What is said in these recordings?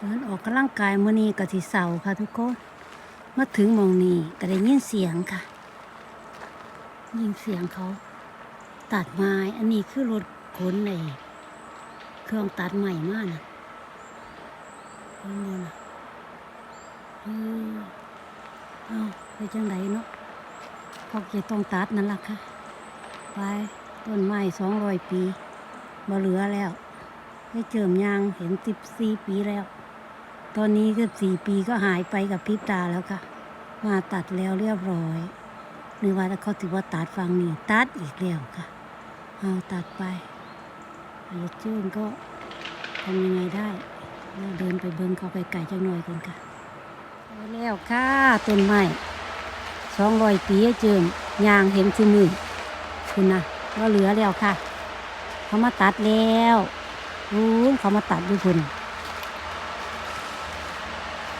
เดินออกกำลังกายมื้อนี้ก็สิเสาร์ค่ะทุกคนมาถึงมองนี้ก็ได้ยินเสียงค่ะ ยินเสียงเขา ตัดไม้อันนี้คือรถขนในเครื่องตัดใหม่มากนะนบ่นะเออเอาไปจังไดเนาะพอกจะต้องตัดนั่นล่ะค่ะ ไปต้นไม้สองร้อยปีบ่เหลือแล้วได้เจิมยางเห็นสิบสี่ปีแล้ว ตอนนี้เกือบสี่ปีก็หายไปกับพิบตาแล้วค่ะ มาตัดแล้วเรียบร้อยหรือว่าถ้าเขาถือว่าตัดฟังนี่ตัดอีกแล้วค่ะ เอาตัดไปอายุจื้นก็ทำยังไงได้เราเดินไปเบิ้งเขาไปไกลจังหน่อยกันค่ะแล้วค่ะต้นไม้สองรอยปีเจิมยางเห็นคือมือคุณนะก็เหลือแล้วค่ะ เขามาตัดแล้วรู้เขามาตัดด้วยคุณ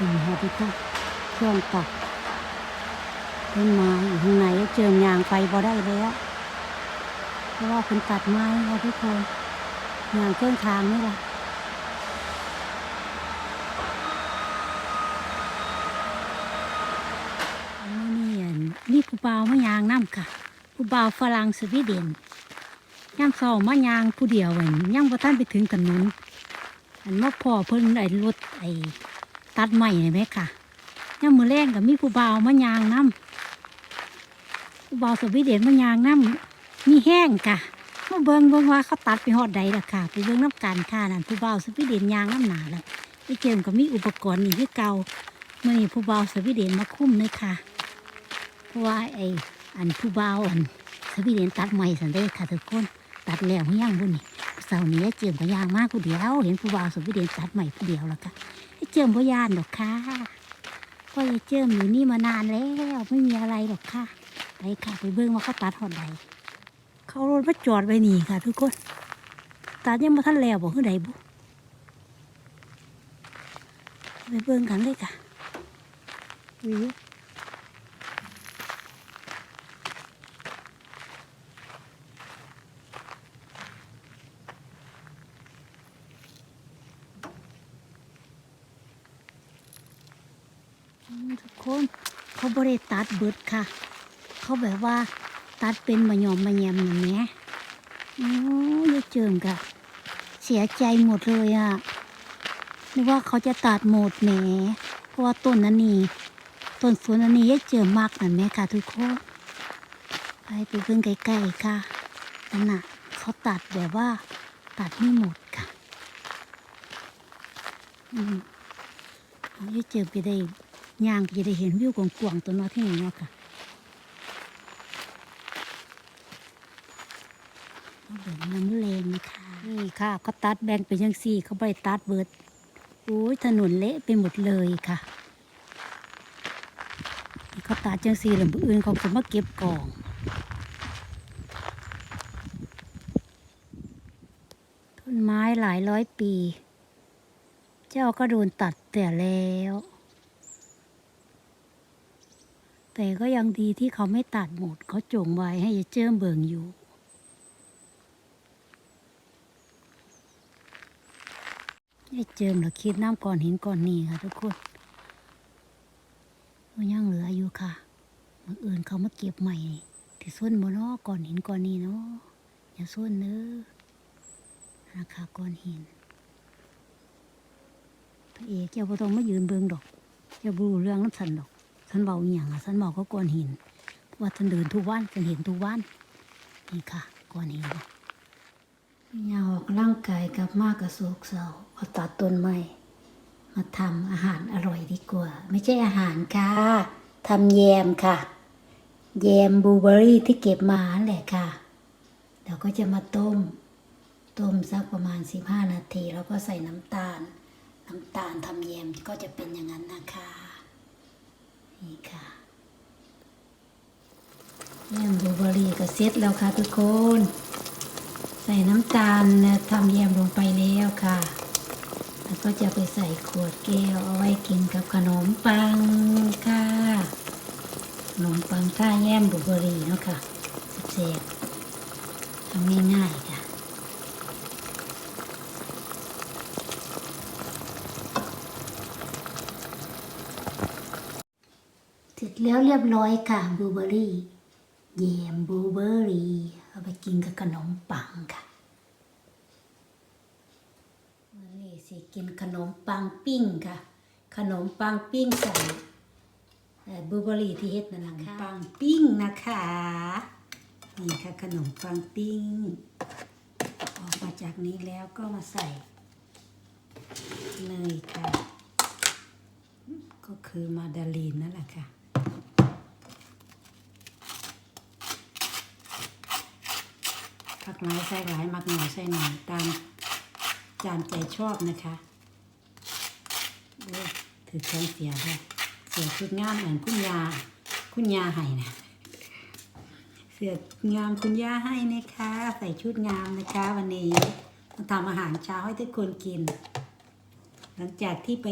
นี่ค่ะทุกคนเครื่องตัดต้นไม้อยู่ข้างในเจิมยางไปพอได้แล้วเพราะว่าคุณตัดไม้ค่ะทุกคนยางเครื่องทางนี่แหละอันนี้อันนี่ผู้บ่าวมายางน้ำค่ะผู้บ่าวฝรั่งสวีเดนย่ำเศร้ามายางผู้เดียวอันย่ำพอท่านไปถึงถนนอันมาพ่อเพิ่นไอ้รถไอ้ ตัดไม้เห็นไหมค่ะย่ำมือแรงกับมีผู้บ่าวมายางน้ำผู้บ่าวสวีเดนมายางน้ำมีแห้งค่ะมาเบิ่งเบิ่งว่าเขาตัดไปหอดใดล่ะค่ะ ไปเบิ่งน้ำกันค่ะนั่นผู้บ่าวสวีเดนยางน้ำหนาแล้วไปเจมก็มีอุปกรณ์นี่คือเก่าเมื่อนี้ผู้บ่าวสวีเดนมาคุ้มเลยค่ะ เพราะว่าไออันผู้บ่าวอันสวีเดนตัดไม้สันเด้ค่ะทุกคนตัดแล้วไม่ย่างบุญนี่เสาร์นี้เจียมก็ย่างมากผู้เดียว เห็นผู้บ่าวสวีเดนตัดใหม่ผู้เดียวแล้วค่ะ จิมพยานหรอกค่ะก็ไอ้เจิมอยู่นี่มานานแล้วไม่มีอะไรหรอกค่ะไปค่ะไปเบิ่งว่าเขาตัดหอดใดเขารถมาจอดไว้นี่ค่ะ ทุกคนตัดยังมาท่านแล้วบอกขึ้นใดบุไปเบิ่งกันเลยค่ะวิว อืมทุกคน เขาบริตัดเบิดค่ะ เขาแบบว่า ตัดเป็นมะยอมมะแยมอย่างนี้โอ้ยเจิมกะเสียใจหมดเลยอะ่ะนึกว่าเขาจะตัดหมดแหมเพราะว่าต้นนั้นนี่ต้นสวนอันนี้ยายเจิมมากนั่นแม่ค่ะทุกคนไปไปเพิ่งใกล้ๆค่ะนั่นน่ะเขาตัดแบบว่า ตัดไม่หมดค่ะ อืมเอายายเจิมไปได้ ย่างจะได้เห็นวิวกว้างๆตัวน้อยที่นี่เนาะค่ะเบิ่งน้ำเลงนะคะนี่ค่ะเขาตัดแบ่งเป็นยังสี่เขาไปตัดเบิดโอ้ยถนนเละไปหมดเลยค่ะเขาตัดจังสี่หรืออื่นเขาก็มาเก็บกองต้นไม้หลายร้อยปี เจ้าก็โดนตัดแต่แล้ว แต่ก็ยังดีที่เขาไม่ตัดหมดเขาจงไว้ให้ยายเจิมเบิงอยู่ยายเจิมเราคิดน้ำก่อนหินก่อนนี่ค่ะทุกคนมันยังเหลืออยู่ค่ะมื่ออื่นเขามาเก็บใหม่นี่ที่ส้นบนนอก่อนหินก่อนนี่เนาะอย่าส้นเนื้อนะคะก่อนหินพระเอกเจ้าบ่ต้องไมายืนเบิงดอกอย่าบูเรื่องน้ำสันดอก ฉันเบาอหย่างอะฉันเบาก็ก้อนหินเพราะว่าฉันเดินทุกวันฉันเห็นทุกวันนี่ค่ะก้อนหินยาออกร่างกายกลับมากกับโศกเศร้าพอตัดต้นไม้มาทำอาหารอร่อยดีกว่า ไม่ใช่อาหารค่ะทำแยมค่ะ แยมบลูเบอร์รี่ที่เก็บมาแหละค่ะเดี๋ยวก็จะมาต้ม ต้มสักประมาณ 15 นาที แล้วก็ใส่น้ำตาล น้ำตาลทำแยมก็จะเป็นอย่างนั้นนะคะ นี่ค่ะแยมบลูเบอรี่ก็เสร็จแล้วค่ะทุกคน ใส่น้ำตาลทำแยมลงไปแล้วค่ะ แล้วก็จะไปใส่ขวดแก้วเอาไว้กินกับขนมปังค่ะ ขนมปังท่าแยมบลูเบอร์รี่เนาะค่ะเสร็จทำง่ายๆค่ะ แล้วเรียบร้อยค่ะบลูเบอร์รี่แยมบลูเบอร์รี่เอาไปกินกับขนมปังค่ะวันนี้สิกินขนมปังปิ้งค่ะ ขนมปังปิ้งใส่บลูเบอร์รี่ที่เฮ็ดนั่นแหละค่ะปังปิ้งนะคะนี่ค่ะขนมปังปิ้ง ออกมาจากนี้แล้วก็มาใส่เนยค่ะ ก็คือมาดาลีนนั่นแหละค่ะ ผักหลายใส่หลายมักหน่อยใส่หน่อยตามจานใจชอบนะคะถือเครื่องเสียด้วยเสียชุดงามเหมือนคุณยาคุณยาให้นะเสื้องามคุณย่าให้นะคะ ใส่ชุดงามนะคะ วันนี้มาทำอาหารเช้าให้ทุกคนกิน หลังจากที่ไป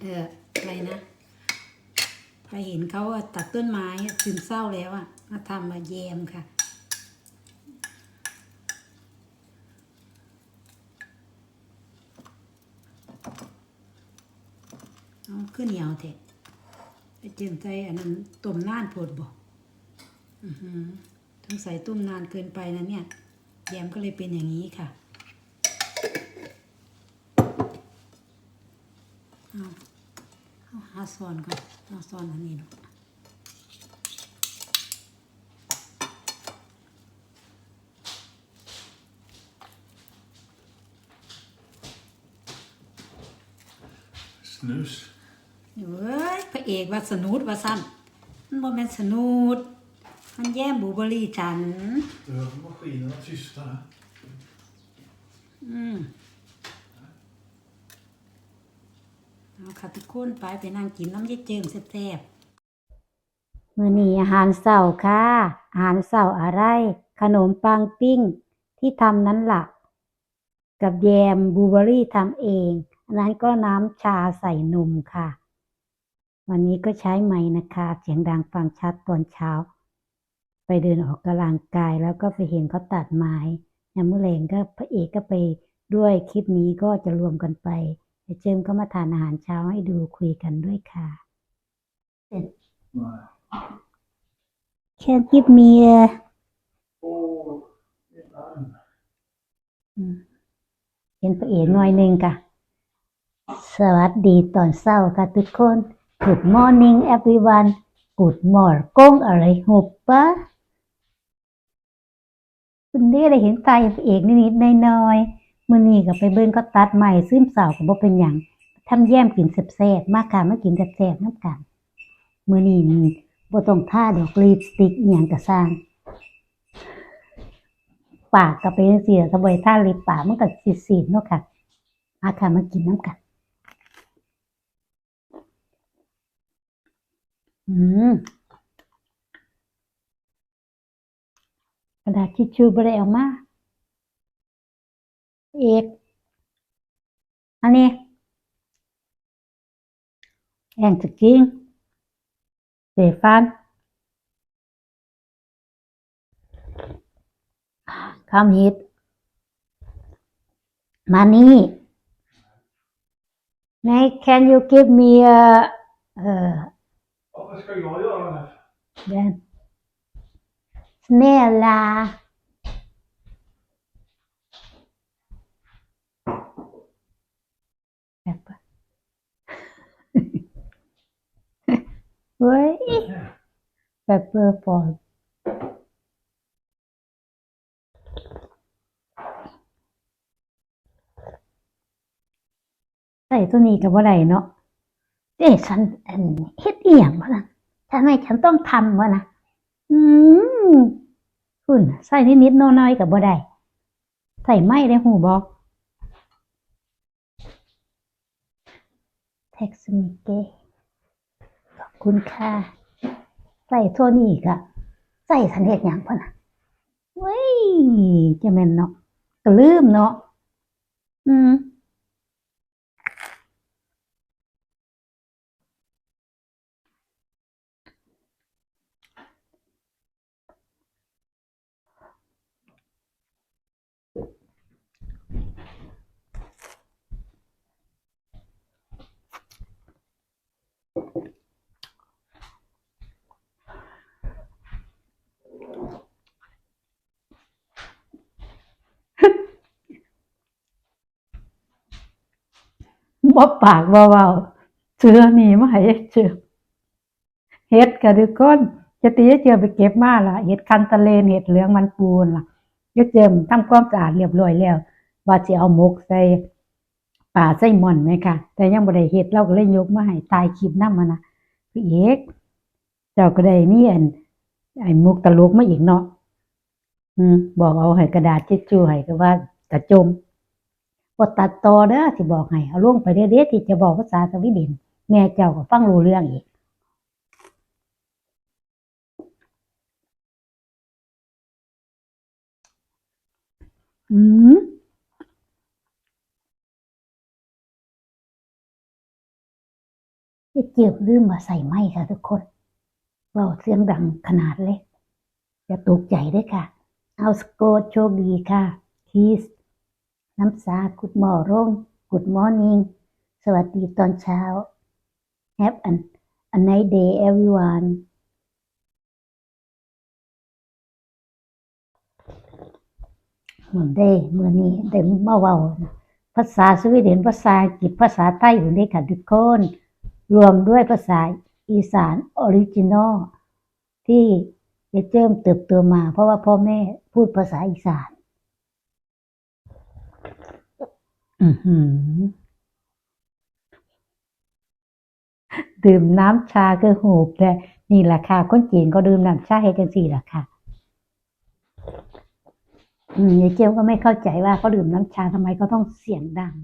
เอ่ออะไรนะไปเห็นเขาตัดต้นไม้ซึมเศร้าแล้วอะมาทำมาแยมค่ะ เอาขึ้นเหนียวเถอะไปเจียมใจอันนั้นต้มนานโพดบอกอือหือต้องใส่ตุ้มนานเกินไปนะเนี่ย แยมก็เลยเป็นอย่างนี้ค่ะเอาเอาหาซอนก่อนเอาซอนอันนี้ดู Snus. เฮ้ยพระเอกว่าสนุดว่าสั้นมันบ่แม่นสนุดมันแย่มบลูเบอร์รี่ฉัน Du hör på maskinen att tysta här. อืมเอาค่ะทุกคนไปไปนั่งกินน้ำเยี่เจิมแซ่บๆมื้อนี้อาหารเช้าค่ะ อาหารเช้าอะไร ขนมปังปิ้ง ที่ทำนั้นล่ะ กับแยมบลูเบอรี่ทำเองอันนั้นก็น้ำชาใส่นมค่ะ วันนี้ก็ใช้ไม้นะคะ เสียงดังฟังชัดตอนเช้า ไปเดินออกกำลังกายแล้วก็ไปเห็นเขาตัดไม้ยามมื้อแลงก็พระเอกก็ไปด้วยคลิปนี้ก็จะรวมกันไปเดี๋ยวเจิมก็มาทานอาหารเช้าให้ดูคุยกันด้วยค่ะ Nej. Can give me a Åh, det är varm. เห็นพระเอกหน่อยหนึ่งค่ะ สวัสดีตอนเช้าค่ะทุกคน Good morning everyone Good morning อะไรหบปะคุณได้อะได้เห็นตายเอกนิดๆน้อยๆมื้อนี้ก็ไปเบิ่งเขาตัดใหม่ซึมเศร้าก็บ่เป็นหยังทำแย้มกินแซ่บๆมากค่ะมากินแซ่บๆน้ำกันมื้อนี้นี่บ่ต้องทาดอกลิปสติกอีหยังก็สร้างปากก็เป็นจังซี่ล่ะถ้าบ่ได้ทาลิปปากมันก็ซีดๆเนาะค่ะมาค่ะมากินน้ำกัน อืมกระดาษทิชชู่บ่ได้เอามาเอกอันนี้แองจะกินเตฟานคำฮิตมานี่ Nej, can you give me a, uh, Ja, vad ska jag göra här? den? Snälla. Peppa. Oj, pepper for ใส่ตัวนี้กับว่าไร เอ๊ะฉันเฮ็ดเอียงวะนะทำไมฉันต้องทำวะนะอืมคุณใส่นิดๆน้อยๆกับบ่ได้ใส่ไม่ได้หูบอกเท็กซ์มิเกขอบคุณค่ะใส่ตัวนี้กะใส่สันเฮ็ดหยังพะนะเว้ยจะแม่นเนาะก็ลืมเนาะอืม บ่ปากบ่เว้าเสือนี่มาให้เจือเฮ็ดก็ทุกคนจะตีเจือไปเก็บมาล่ะเฮ็ดคันตะเลนเฮ็ดเหลืองมันปูนล่ะยเจิมทำความสะอาดเรียบร้อยแล้ว ว่าสิเอาหมกใส่ป่าใส่หม่อนไหมคะแต่ยังบ่ได้เฮ็ดเราก็เลยยกมาให้ตายคลิปน้ำมานะพี่เอกเจ้าก็ได้มีอันไอ้มุกตลกมาอีกเนาะอืมบอกเอาให้กระดาษทิชชู่ให้ก็ว่ากระจม บ่ตัดต่อเด้อที่บอกให้เอาล่วงไปเด้อๆที่จะบอกภาษาสวีเดนแม่เจ้าก็ฟังรู้เรื่องอีกอืมเจียบลืมมาใส่ไม้ค่ะทุกคนเว่าเสียงดังขนาดเล็กอย่าตกใจด้วยค่ะ เอาสโกดโชคดีค่ะคีส น้ำสากุดมอร่งกุดมอร์นิ่งสวัสดีตอนเช้า Have an a nice day everyone เหมือนได้เมื่อนี้ได้มาเว้าภาษาสวีเดนภาษาอังกฤษภาษาไทยอยู่ในค่ะทุกคน รวมด้วยภาษาอีสานออริจินอลที่จะเจิมเติบโตมา เพราะว่าพ่อแม่พูดภาษาอีสาน อือหือ ดื่มน้ำชาคือหูบแต่นี่แหละค่ะคนจีนก็ดื่มน้ำชาให้จังสี่แหละค่ะ อืมยายเจียวก็ไม่เข้าใจว่าเขาดื่มน้ำชาทำไมเขาต้องเสียงดัง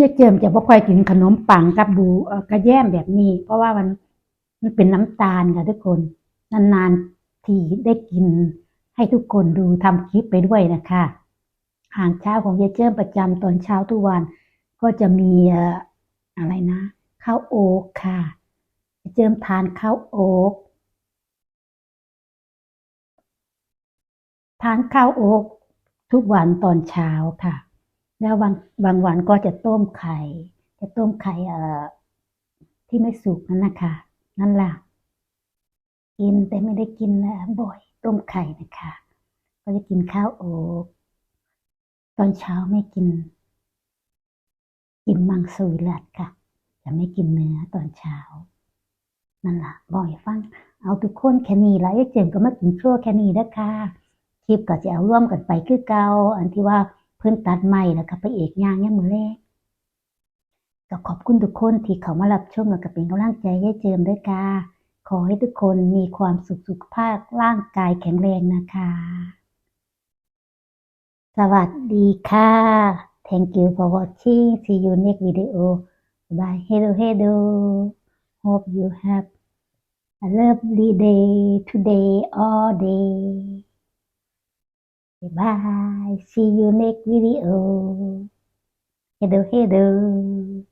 เนี่ยเจิมจะบ่ค่อยกินขนมปังกับบูกระแยมแบบนี้ เพราะว่ามันมันเป็นน้ำตาลค่ะทุกคน นานๆทีได้กินให้ทุกคนดูทำคลิปไปด้วยนะคะอาหารเช้าของยายเจิมประจำตอนเช้าทุกวัน ก็จะมีเอ่ออะไรนะข้าวโอ๊กค่ะยายเจิมทานข้าวโอ๊กทานข้าวโอ๊กทุกวันตอนเช้าค่ะ แล้วบางบางวันก็จะต้มไข่ จะต้มไข่เอ่อที่ไม่สุกนั่นนะคะ นั่นล่ะ กินแต่ไม่ได้กินนะบ่อย ต้มไข่นะคะ ก็จะกินข้าวโอ๊กตอนเช้าไม่กิน กินมังสวิรัตค่ะ จะไม่กินเนื้อตอนเช้า นั่นล่ะ บ่อยฟัง เอาทุกคนแค่นี้ละไอ้เจมก็มากินชั่วแค่นี้นะคะคลิปก็จะเอาร่วมกันไปคือเก่าอันที่ว่า เพิ่นตัดใหม่แล้วก็ไปเอกย่างเนี่ยมมือแรกก็ขอบคุณทุกคนที่เขามารับชมแล้วก็เป็นกำลังใจให้เจิมด้วยค่ะขอให้ทุกคนมีความสุขสุขภาพร่างกายแข็งแรงนะคะ สวัสดีค่ะ Thank you for watching see you next video bye hello hello hope you have a lovely day today all day Bye. See you next video. Hello, hello.